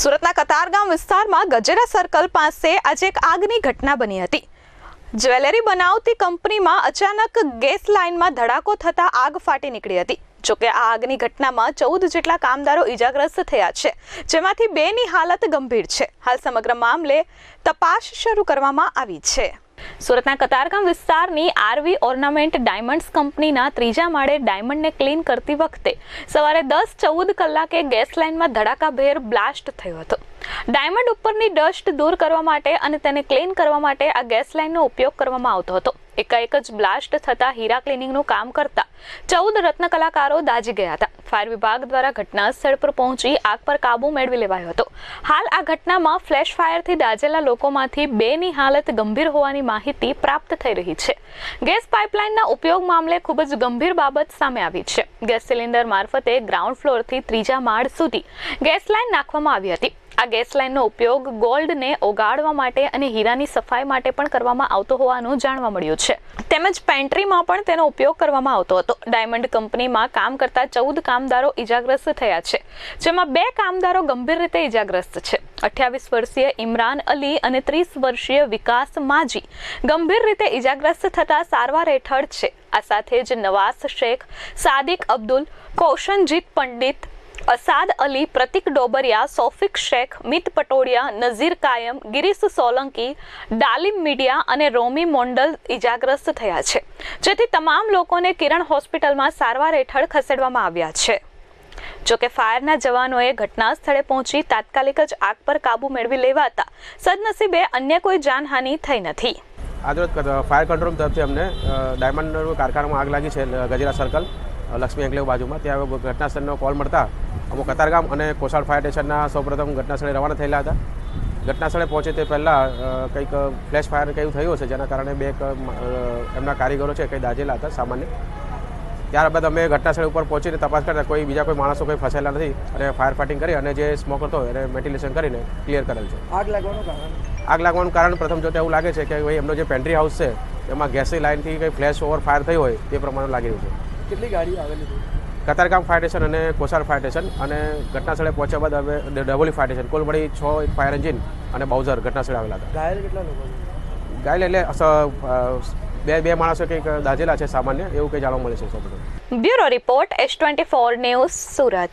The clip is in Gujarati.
સુરતના કતારગામ વિસ્તારમાં ગજેરા સર્કલ પાસે આજે એક આગની ઘટના બની હતી. જ્વેલરી બનાવતી કંપનીમાં અચાનક ગેસ લાઇનમાં ધડાકો થતા આગ ફાટી નીકળી હતી. જોકે આ આગની ઘટનામાં ચૌદ જેટલા કામદારો ઈજાગ્રસ્ત થયા છે, જેમાંથી બેની હાલત ગંભીર છે. હાલ સમગ્ર મામલે તપાસ શરૂ કરવામાં આવી છે. સુરતના કતારગામ વિસ્તારની આરવી ઓર્નામેન્ટ ડાયમંડ્સ કંપનીના ત્રીજા માળે ડાયમંડને ક્લીન કરતી વખતે સવારે દસ ચૌદ કલાકે ગેસ લાઇનમાં ધડાકાભેર બ્લાસ્ટ થયો હતો. ડાયમંડ ઉપરની ડસ્ટ દૂર કરવા માટે અને તેને ક્લીન કરવા માટે આ ગેસ લાઇનનો ઉપયોગ કરવામાં આવતો હતો. એકાએક જ બ્લાસ્ટ થતા હીરા ક્લિનિંગનું કામ કરતા ચૌદ રત્ન કલાકારો દાઝી ગયા હતા. ફાયર વિભાગ દ્વારા ઘટના સ્થળ પર પહોંચી આગ પર કાબુ મેળવી લેવાયો હતો. હાલ આ ઘટનામાં ફ્લેશ ફાયરથી દાજેલા લોકોમાંથી બેની હાલત ગંભીર હોવાની માહિતી પ્રાપ્ત થઈ રહી છે. ગેસ પાઇપલાઇનના ઉપયોગ મામલે ખૂબ જ ગંભીર બાબત સામે આવી છે. ગેસ સિલિન્ડર મારફતે ગ્રાઉન્ડ ફ્લોરથી ત્રીજા માળ સુધી ગેસ લાઇન નાખવામાં આવી હતી. આ ગેસ લાઇનનો ઉપયોગ ગોલ્ડને ઓગાળવા માટે અને હીરાની સફાઈ માટે પણ કરવામાં આવતો હોવાનું જાણવા મળ્યું છે. તેમજ પેન્ટ્રીમાં પણ તેનો ઉપયોગ કરવામાં આવતો હતો. ડાયમંડ કંપનીમાં કામ કરતા ચૌદ કામદારો ઈજાગ્રસ્ત થયા છે. જેમાં બે કામદારો ગંભીર રીતે ઈજાગ્રસ્ત છે. અઠ્યાવીસ વર્ષીય ઇમરાન અલી અને ત્રીસ વર્ષીય વિકાસ માજી ગંભીર રીતે ઈજાગ્રસ્ત થતા સારવાર હેઠળ છે. આ સાથે જ નવાઝ શેખ, સાદિક અબ્દુલ, કૌશનજીત પંડિત અસાદ અલી, પ્રતિક ડોબરિયા, સોફિક શેખ, મિત પટોડિયા નઝીર કાયમ, ગિરીશ સોલંકી, ડાલિમ મીડિયા અને રોમી મોન્ડલ ઇજાગ્રસ્ત થયા છે. જેથી તમામ લોકોને કિરણ હોસ્પિટલમાં સારવાર હેઠળ ખસેડવામાં આવ્યા છે. જોકે ફાયરના જવાનોએ ઘટના સ્થળે પહોંચી તાત્કાલિક જ આગ પર કાબુ મેળવી લેવાતા સદનસીબે અન્ય કોઈ જાનહાનિ થઈ નથી. આજરોજ ફાયર કંટ્રોલ તરફથી અમને ડાયમંડ કારખાનામાં આગ લાગી છે ગજેરા સર્કલ. લક્ષ્મી એન્કલેવ બાજુમાં. ત્યાં ઘટના સ્થળનો કોલ મળતા અમુક કતારગામ અને કોસાળ ફાયર સ્ટેશનના સૌપ્રથમ ઘટના સ્થળે રવાના થયેલા હતા. ઘટનાસ્થળે પહોંચે તે પહેલાં કંઈક ફ્લેશ ફાયર કયું થયું હશે જેના કારણે બે એમના કારીગરો છે કંઈ દાઝેલા હતા સામાન્ય. ત્યારબાદ અમે ઘટનાસ્થળ ઉપર પહોંચીને તપાસ કરતા કોઈ બીજા કોઈ માણસો કોઈ ફસાયેલા નથી અને ફાયર ફાઇટિંગ કરી અને જે સ્મોક હતો એને વેન્ટિલેશન કરીને ક્લિયર કરેલ છે. આગ લાગવાનું કારણ? આગ લાગવાનું કારણ પ્રથમ જોતા એવું લાગે છે કે ભાઈ એમનો જે પેન્ટ્રી હાઉસ છે એમાં ગેસની લાઇનથી કંઈ ફ્લેશ ઓવર ફાયર થઈ હોય તે પ્રમાણે લાગી રહ્યું છે. કેટલી ગાડી આવેલી હતી? કતારગામ ફાયર સ્ટેશન અને કોસાર ફાયર સ્ટેશન અને ઘટના સ્થળે પહોંચ્યા બાદ હવે ડબોલી ફાયર સ્ટેશન. કુલ મળી છ ફાયર એન્જિન અને બાઉઝર ઘટના સ્થળે આવેલા હતા. ઘાયલ કેટલા લોકો ઘાયલ એટલે બે બે માણસો કંઈક દાઝેલા છે સામાન્ય એવું કંઈ જાણવા મળે છે સૌપ્રથમ bureau report S twenty four news Surat.